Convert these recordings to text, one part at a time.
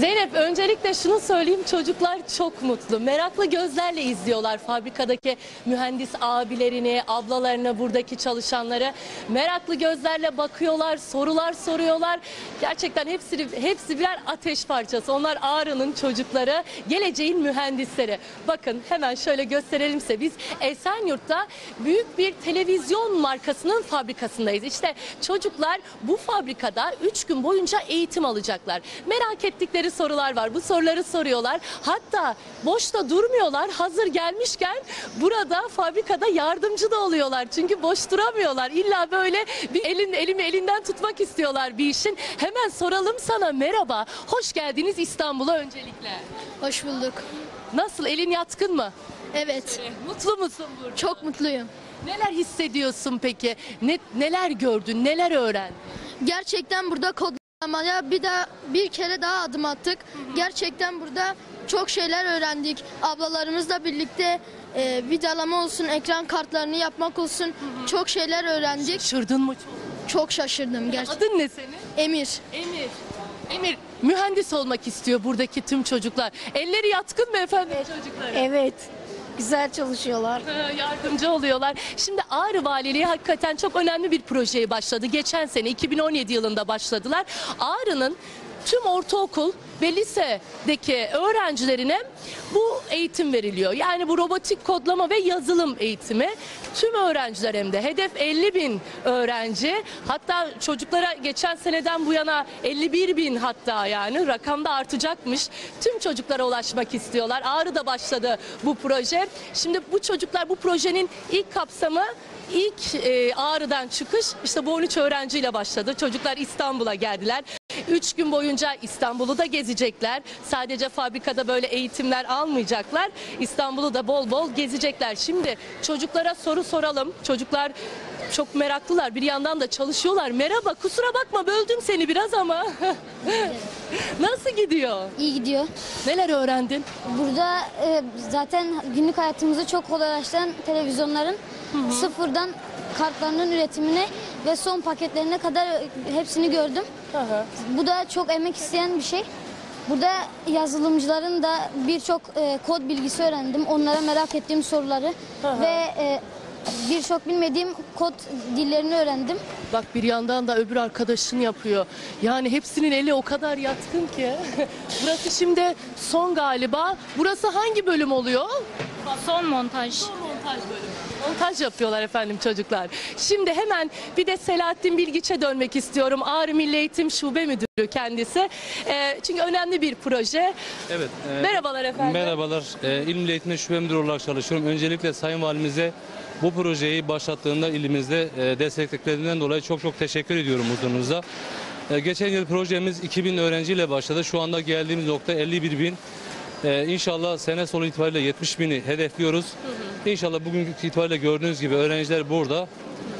Zeynep öncelikle şunu söyleyeyim çocuklar çok mutlu. Meraklı gözlerle izliyorlar fabrikadaki mühendis abilerini, ablalarını, buradaki çalışanları. Meraklı gözlerle bakıyorlar, sorular soruyorlar. Gerçekten hepsi, hepsi birer ateş parçası. Onlar Ağrı'nın çocukları, geleceğin mühendisleri. Bakın hemen şöyle gösterelim size. Biz Esenyurt'ta büyük bir televizyon markasının fabrikasındayız. İşte çocuklar bu fabrikada 3 gün boyunca eğitim alacaklar. Merak ettikleri sorular var. Bu soruları soruyorlar. Hatta boşta durmuyorlar. Hazır gelmişken burada fabrikada yardımcı da oluyorlar. Çünkü boş duramıyorlar. İlla böyle bir elin elimi elinden tutmak istiyorlar bir işin. Hemen soralım sana merhaba. Hoş geldiniz İstanbul'a öncelikle. Hoş bulduk. Nasıl elin yatkın mı? Evet, Mutlu musun burada? çok mutluyum. Neler hissediyorsun peki? Ne, neler gördün? Neler öğrendin? Gerçekten burada kodlamaya bir daha bir kere daha adım attık. Gerçekten burada çok şeyler öğrendik. Ablalarımızla birlikte e, vidalama olsun, ekran kartlarını yapmak olsun çok şeyler öğrendik. Şaşırdın mı çok? Çok şaşırdım gerçekten. Adın ne senin? Emir. Emir. Emir mühendis olmak istiyor buradaki tüm çocuklar. Elleri yatkın mı efendim çocuklara? Evet. Güzel çalışıyorlar. Ha, Yardımcı oluyorlar. Şimdi Ağrı Valiliği hakikaten çok önemli bir projeye başladı. Geçen sene 2017 yılında başladılar. Ağrı'nın tüm ortaokul ve lisedeki öğrencilerine bu eğitim veriliyor. Yani bu robotik kodlama ve yazılım eğitimi tüm öğrenciler hem de hedef 50 bin öğrenci. Hatta çocuklara geçen seneden bu yana 51 bin hatta yani rakamda artacakmış. Tüm çocuklara ulaşmak istiyorlar. Ağrı'da başladı bu proje. Şimdi bu çocuklar bu projenin ilk kapsamı ilk e, Ağrı'dan çıkış işte bu 13 öğrenciyle başladı. Çocuklar İstanbul'a geldiler. 3 gün boyunca İstanbul'u da gezecekler. Sadece fabrikada böyle eğitimler almayacaklar. İstanbul'u da bol bol gezecekler. Şimdi çocuklara soru soralım. Çocuklar çok meraklılar. Bir yandan da çalışıyorlar. Merhaba kusura bakma böldüm seni biraz ama. Nasıl gidiyor? İyi gidiyor. Neler öğrendin? Burada e, zaten günlük hayatımızı çok kolaylaştıran televizyonların sıfırdan kartlarının üretimine ve son paketlerine kadar e, hepsini gördüm. Bu da çok emek isteyen bir şey. Burada yazılımcıların da birçok e, kod bilgisi öğrendim. Onlara merak ettiğim soruları ve e, birçok bilmediğim kod dillerini öğrendim. Bak bir yandan da öbür arkadaşın yapıyor. Yani hepsinin eli o kadar yatkın ki. Burası şimdi son galiba. Burası hangi bölüm oluyor? Son montaj. Montaj bölümü. Montaj yapıyorlar efendim çocuklar. Şimdi hemen bir de Selahattin Bilgiç'e dönmek istiyorum. Ağrı Milli Eğitim Şube Müdürü kendisi. Ee, çünkü önemli bir proje. Evet. e, Merhabalar efendim. Merhabalar. E, İl Milli Eğitim'de şube müdürü olarak çalışıyorum. Öncelikle Sayın Valimize bu projeyi başlattığında ilimizde e, desteklerinden dolayı çok çok teşekkür ediyorum huzurunuzda. E, geçen yıl projemiz 2000 öğrenciyle başladı. Şu anda geldiğimiz nokta 51 bin. E, inşallah sene sonu itibariyle 70 bini hedefliyoruz. İnşallah bugünkü itibariyle gördüğünüz gibi öğrenciler burada.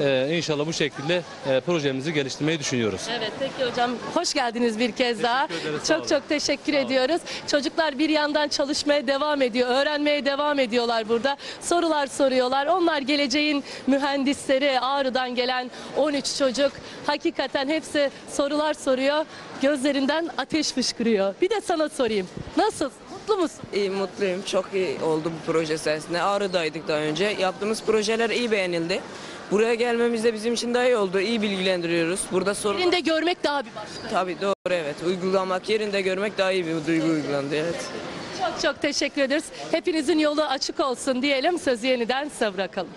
E, inşallah bu şekilde e, projemizi geliştirmeyi düşünüyoruz. Evet peki hocam hoş geldiniz bir kez daha. ederiz, Çok çok teşekkür ediyoruz. Çocuklar bir yandan çalışmaya devam ediyor, öğrenmeye devam ediyorlar burada. Sorular soruyorlar. Onlar geleceğin mühendisleri, Ağrı'dan gelen 13 çocuk. Hakikaten hepsi sorular soruyor. Gözlerinden ateş fışkırıyor. Bir de sana sorayım. Nasıl? Mutlu musun? İyi, mutluyum. Çok iyi oldu bu proje sayesinde. Ağrı'daydık daha önce. Yaptığımız projeler iyi beğenildi. Buraya gelmemiz de bizim için daha iyi oldu. İyi bilgilendiriyoruz. Burada sorun... Yerinde görmek daha bir başka. Tabii doğru evet. Uygulamak yerinde görmek daha iyi bir duygu uygulandı evet. Çok çok teşekkür ederiz. Hepinizin yolu açık olsun diyelim. Sözü yeniden size bırakalım.